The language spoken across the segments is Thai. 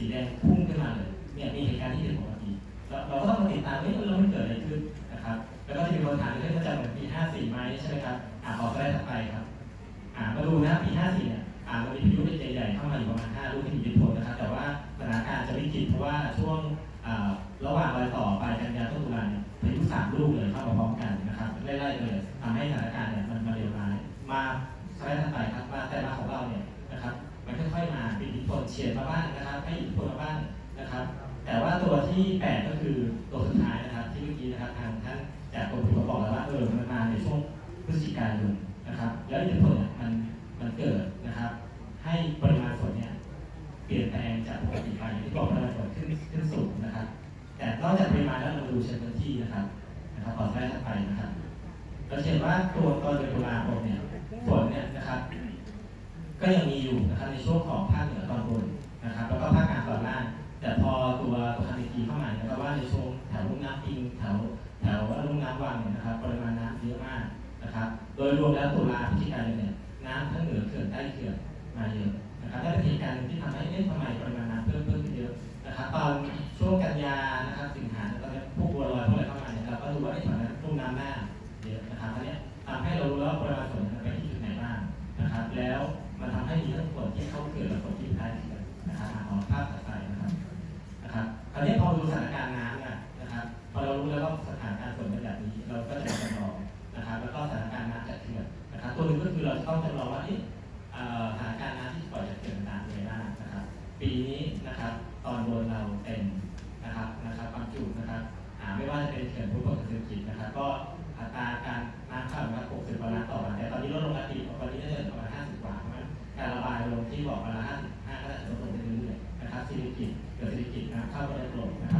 สีแดงพุ่งขึ้นมาเลยเนี่ยมีเหตุการณ์ที่ผิดปกติเราก็ต้องมาติดตามว่าเราไม่เกิดอะไรขึ้นนะครับ แล้วก็จะมีคนถามว่าจะเหมือนปี54ไหมใช่ไหมครับอ่าขอสไลด์ถัดไปครับอ่ามาดูนะปี54เนี่ยอ่ามันมีพายุใหญ่ๆเข้ามาอยู่ประมาณ5ลูกที่มีอิทธิพลนะครับ แต่ว่าสถานการณ์จะวิกฤตเพราะว่าช่วง เฉียดมาบ้างนะครับ ให้อิทธิพลมาบ้างนะครับ แต่ว่าตัวที่แปดก็คือตัวสุดท้ายนะครับ ที่เมื่อกี้นะครับทางท่านจากกรมอุตุบอกแล้วว่าเออมันมาในช่วงพฤศจิกายนนะครับ แล้วอิทธิพลเนี่ยมันมันเกิดนะครับ ให้ปริมาณฝนเนี่ยเปลี่ยนแปลงจากปกติไปที่บอกปริมาณฝนขึ้นขึ้นสูงนะครับ แต่นอกจากปริมาณแล้วเราดูเชิงพื้นที่นะครับนะครับขอไลด์ถัดไปนะครับเราเห็นว่าตัวตอนเดือนตุลาคมเนี่ยฝนเนี่ยนะครับ ก็ยังมีอยู่นะครับในช่วงของภาคเหนือตอนบนนะครับแล้วก็ภาคกลางตอนล่าง แต่พอตัวตัวคันดิกีเข้ามาเนี่ยนะครับว่าในช่วงแถวลุ่มน้ำปิงแถวแถวลุ่มน้ำวังเนี่ยนะครับปริมาณน้ำเยอะมากนะครับ โดยรวมแล้วตุลาพฤศจิกายนเนี่ย หนึงก็คือเราจะต้องจำลองว่าเอ๊ะเอ่อสถาการณ์น้ำที่ปล่อยจากเขื่อนต่างๆเป็นยังไงบ้างนะครับ ปีนี้นะครับตอนบนเราเต็มนะครับนะครับความจุนะครับอ่าไม่ว่าจะเป็นเขื่อนภูมิพลเศรษฐกิจนะครับ ก็อัตราการน้ำเข้ามา60กว่าล้านต่อวันแต่ตอนนี้ลดลงมาอีกวันนี้น่าจะเหลือประมาณ50กว่าเพราะฉะนั้นการระบายลงที่บอกวันละ55ก็จะลดลงไปเรื่อยๆนะครับเศรษฐกิจเกิดเศรษฐกิจน้ำเข้าไปในระบบนะครับ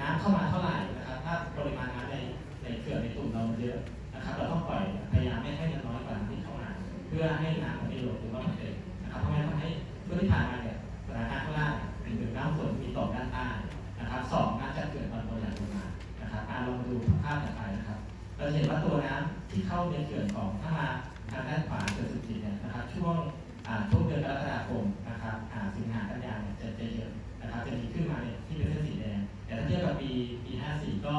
น้ำเข้ามาเท่าไหร่นะครับ ถ้าปริมาณน้ำในในเขื่อนในตุ่มเราเยอะนะครับ เราต้องปล่อยพยายามไม่ให้มันน้อยกว่าน้ำที่เข้ามา เพื่อให้น้ำมันไม่หลดหรือว่ามันเต็มนะครับเพราะงั้นทำให้เพื่อที่ผ่านมาเนี่ยสถานการณ์ข้างล่างหนึ่งคือน้ำฝนมีต่อด้านใต้นะครับสองน้ำจะเกิดตอนบนหลังลงมานะครับอ่าลองดูภาพต่อไปนะครับ เราจะเห็นว่าตัวน้ำที่เข้าในเขื่อนของถ้ามาทางด้านขวาเขื่อนสุจิตเนี่ยนะครับช่วงช่วงเดือนกรกฎาคมนะครับสิงหากันยาเนี่ยจะจะเยอะนะครับจะมี ปีปี54 ก็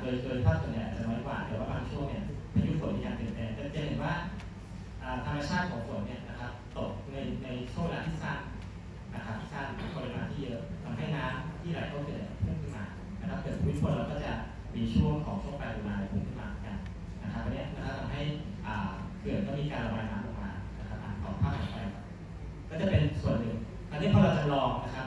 โดยโดยภาพส่วนใหญ่อาจจะน้อยกว่า แต่ว่าบางช่วงเนี่ยพายุฝนมีการเปลี่ยนแปลงจะจะเห็นว่าธรรมชาติของฝนเนี่ยนะครับตกในในช่วงเวลาที่สั้นนะครับที่สั้นปริมาณที่เยอะทำให้น้ำที่ไหลเข้าเขื่อนพุ่งขึ้นมานะครับเกิดภูมิพลเราก็จะมีช่วงของช่วงปลายตุลาพุ่งขึ้นมากันนะครับอันนี้นะครับทำให้เขื่อนก็มีการระบายน้ำลงมานะครับอ่าต่อภาพต่อไปก็จะเป็นส่วนหนึ่งอันนี้พอเราจำลองนะครับ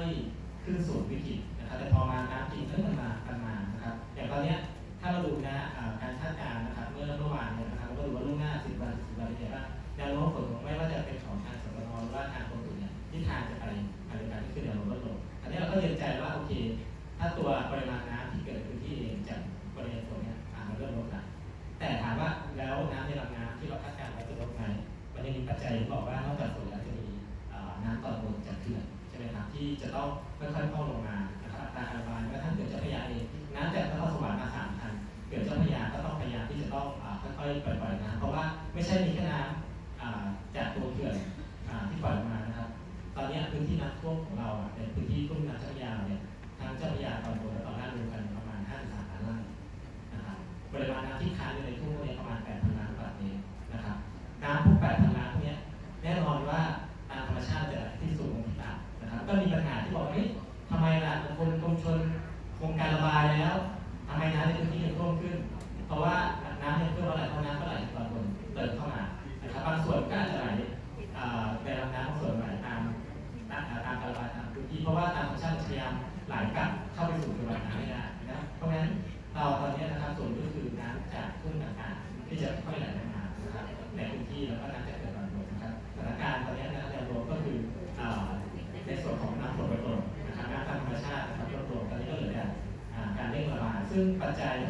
อยขึ้นสู่วิกฤตนะครับแต่พอมาน้ำจริงเฮ้ยมันมามันมานะครับอย่างตอนเนี้ยถ้าเราดูนะการคาดการณ์นะครับเมื่อเมื่อวานเนี่ยนะครับเราก็ดูว่าล่วงหน้า10วัน10วันเป็นไงบ้าแนวโน้มฝนไม่ว่าจะเป็นของทางสปนหรือว่าทางกรมอุตุเนี่ยทิศทางจะไปไปในการที่ขึ้นแนวโน้มลดลงอันนี้เราก็เรียนใจว่าโอเค ถ้าตัวปริมาณน้ำที่เกิดในพื้นที่เองจากปริมาณฝนเนี่ยอ่ามันเริ่มลดละแต่ถามว่าแล้วน้ำในลำน้ำที่เราคาดการณ์ไว้จะลดไหมมันยังมีปัจจัยบอกว่านอกจากฝ จะต้องค่อยๆเข้าลงมานะครับอัตาการระบายแม้กระทั่งเกิดเจ้าพระยาเองน้ำจากนครสวรรค์มาสามพันเกิดเจ้าพระยาก็ต้องพยายามที่จะต้องค่อยๆปล่อยๆน้ำเพราะว่าไม่ใช่มีแค่น้ำจากตัวเขื่อนที่ปล่อยมานะครับ ตอนนี้พื้นที่น้ำท่วมของเรา ปัจจัย